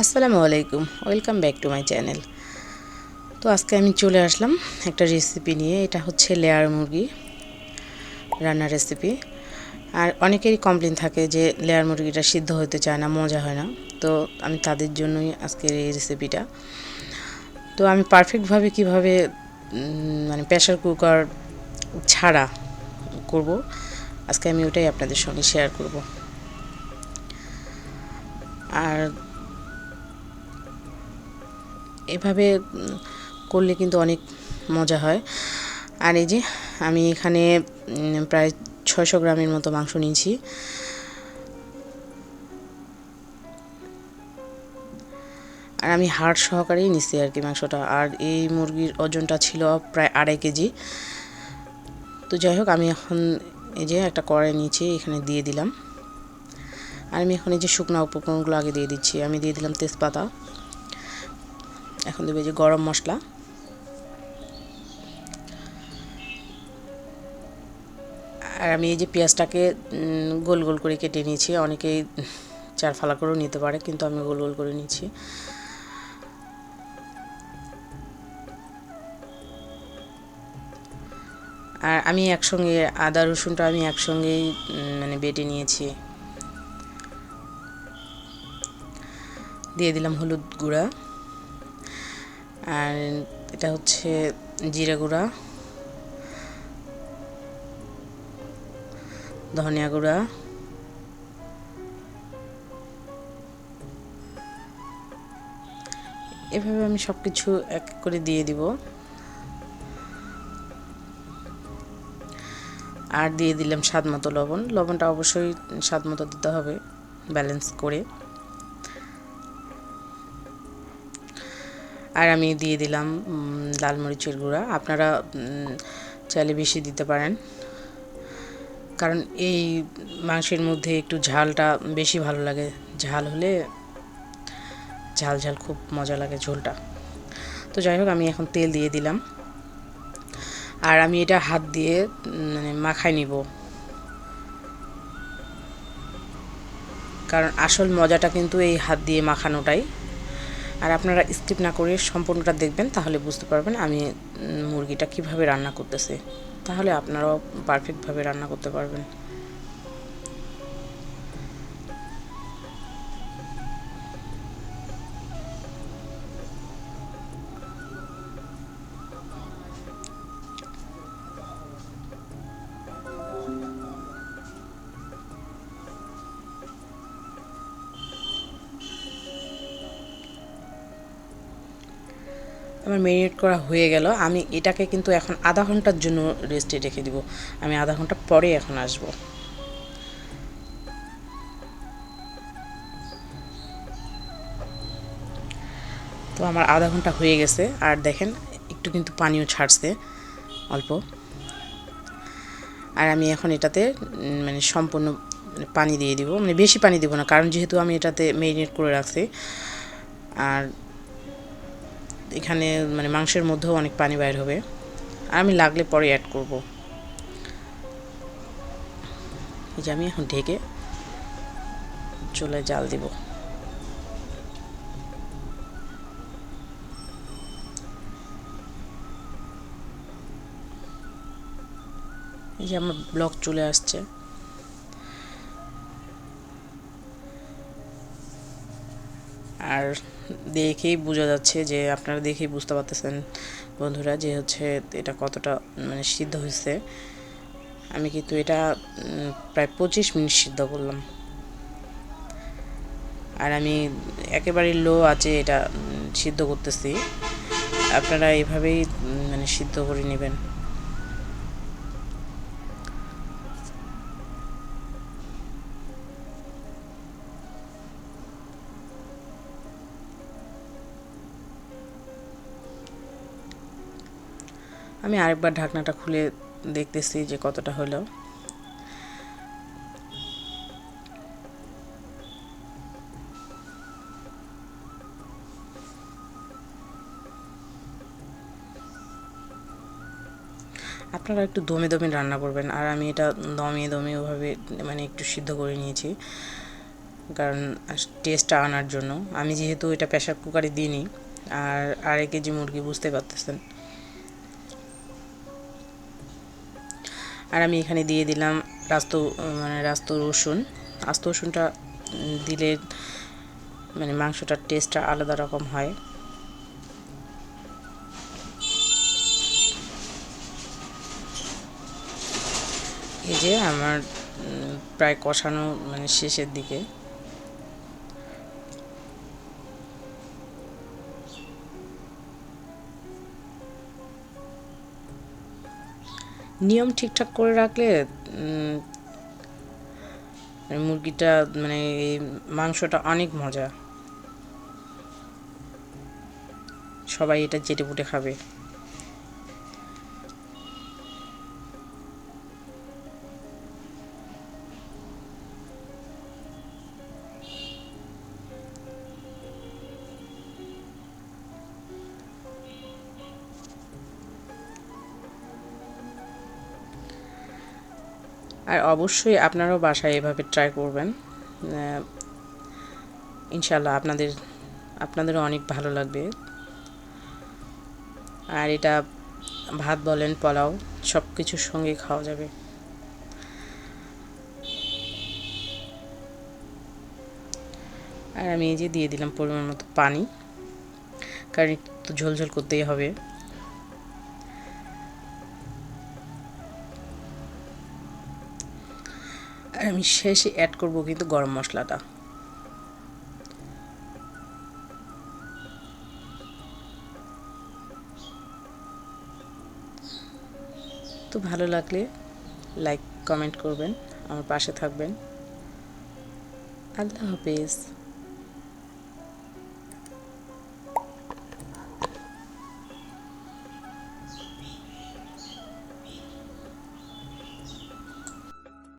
আসসালামু আলাইকুম, welcome back to my channel. তো আজকে আমি চলে আসলাম একটা রেসিপি নিয়ে, এটা হচ্ছে লেয়ার মুরগি রান্নার রেসিপি। আর অনেকেরই কমপ্লেন থাকে যে লেয়ার মুরগিটা সিদ্ধ হতে চায় না, মজা হয় না। তো আমি তাদের জন্যই আজকের এই রেসিপিটা। তো আমি পারফেক্টভাবে কীভাবে মানে প্রেশার কুকার ছাড়া করব, আজকে আমি ওটাই আপনাদের সঙ্গে শেয়ার করব। আর এভাবে করলে কিন্তু অনেক মজা হয়। আর এই যে আমি এখানে প্রায় ছয়শো গ্রামের মতো মাংস নিয়েছি। আর আমি হাড় সহকারেই নিছি আর কি মাংসটা। আর এই মুরগির ওজনটা ছিল প্রায় আড়াই কেজি। তো যাই হোক, আমি এখন এই যে একটা কড়াই নিয়েছি, এখানে দিয়ে দিলাম। আর আমি এখন এই যে শুকনো উপকরণগুলো আগে দিয়ে দিচ্ছি। আমি দিয়ে দিলাম তেজপাতা। এখন দেবে যে গরম মশলা। আর আমি এই যে পেঁয়াজটাকে গোল গোল করে কেটে নিয়েছি। অনেকেই চার ফালা করেও নিতে পারে, কিন্তু আমি গোল গোল করে নিয়েছি। আর আমি একসঙ্গে আদা, রসুনটা আমি একসঙ্গেই মানে বেটে নিয়েছি। দিয়ে দিলাম হলুদ গুঁড়া। আর এটা হচ্ছে জিরা গুঁড়া, ধনিয়া গুঁড়া, এভাবে আমি সব কিছু এক করে দিয়ে দিব। আর দিয়ে দিলাম স্বাদ মতো লবণ। লবণটা অবশ্যই স্বাদ মতো দিতে হবে, ব্যালেন্স করে। আর আমি দিয়ে দিলাম লাল মরিচের গুঁড়া। আপনারা চাইলে বেশি দিতে পারেন। কারণ এই মাংসের মধ্যে একটু ঝালটা বেশি ভালো লাগে। ঝাল হলে ঝাল ঝাল খুব মজা লাগে ঝোলটা। তো যাই হোক, আমি এখন তেল দিয়ে দিলাম। আর আমি এটা হাত দিয়ে মানে মাখায় নিব। কারণ আসল মজাটা কিন্তু এই হাত দিয়ে মাখানোটাই। আর আপনারা স্কিপ না করে সম্পূর্ণটা দেখবেন, তাহলে বুঝতে পারবেন আমি মুরগিটা কীভাবে রান্না করতেছি। তাহলে আপনারাও পারফেক্টভাবে রান্না করতে পারবেন। আমার মেরিনেট করা হয়ে গেল। আমি এটাকে কিন্তু এখন আধা ঘণ্টার জন্য রেস্টে রেখে দিব। আমি আধা ঘণ্টা পরে এখন আসব। তো আমার আধা ঘণ্টা হয়ে গেছে। আর দেখেন, একটু কিন্তু পানিও ছাড়ছে, অল্প। আর আমি এখন এটাতে মানে সম্পূর্ণ পানি দিয়ে দিব। মানে বেশি পানি দিব না, কারণ যেহেতু আমি এটাতে মেরিনেট করে রাখছি। আর এখানে মানে মাংসের মধ্যেও অনেক পানি বাইর হবে। আর আমি লাগলে পরে অ্যাড করব। এই যে আমি এখন ঢেকে চলে জাল দিব। এই যে আমার ব্লক চলে আসছে। আর দেখেই বোঝা যাচ্ছে যে আপনারা দেখেই বুঝতে পারতেছেন বন্ধুরা যে হচ্ছে এটা কতটা মানে সিদ্ধ হয়েছে। আমি কিন্তু এটা প্রায় পঁচিশ মিনিট সিদ্ধ করলাম। আর আমি একেবারে লো আছে এটা সিদ্ধ করতেছি। আপনারা এভাবেই মানে সিদ্ধ করে নেবেন। আমি আরেকবার ঢাকনাটা খুলে দেখতেছি যে কতটা হলো। আপনারা একটু দমে দমে রান্না করবেন, আর আমি এটা দমে দমে ওভাবে মানে একটু সিদ্ধ করে নিয়েছি, কারণ টেস্টটা আনার জন্য। আমি যেহেতু এটা প্রেশার কুকারে দিইনি, আর আড়াই কেজি মুরগি বুঝতে পারতেছেন। আর আমি এখানে দিয়ে দিলাম রাস্ত মানে রাস্ত রসুন। আস্ত রসুনটা দিলে মানে মাংসটার টেস্টটা আলাদা রকম হয়। এই যে আমার প্রায় কষানো মানে শেষের দিকে। নিয়ম ঠিকঠাক করে রাখলে মুরগিটা মানে মাংসটা অনেক মজা। সবাই এটা জেটে পুটে খাবে। আর অবশ্যই আপনারাও বাসায় এভাবে ট্রাই করবেন। ইনশাল্লাহ আপনাদের, আপনাদেরও অনেক ভালো লাগবে। আর এটা ভাত বলেন, পোলাও সব কিছুর সঙ্গে খাওয়া যাবে। আর আমি এই যে দিয়ে দিলাম পরিমাণ মতো পানি, কারণ একটু ঝোলঝোল করতেই হবে। আর আমি শেষে অ্যাড করব কিন্তু গরম মশলাটা। তো ভালো লাগলে লাইক কমেন্ট করবেন, আমার পাশে থাকবেন। আল্লাহ হাফিজ।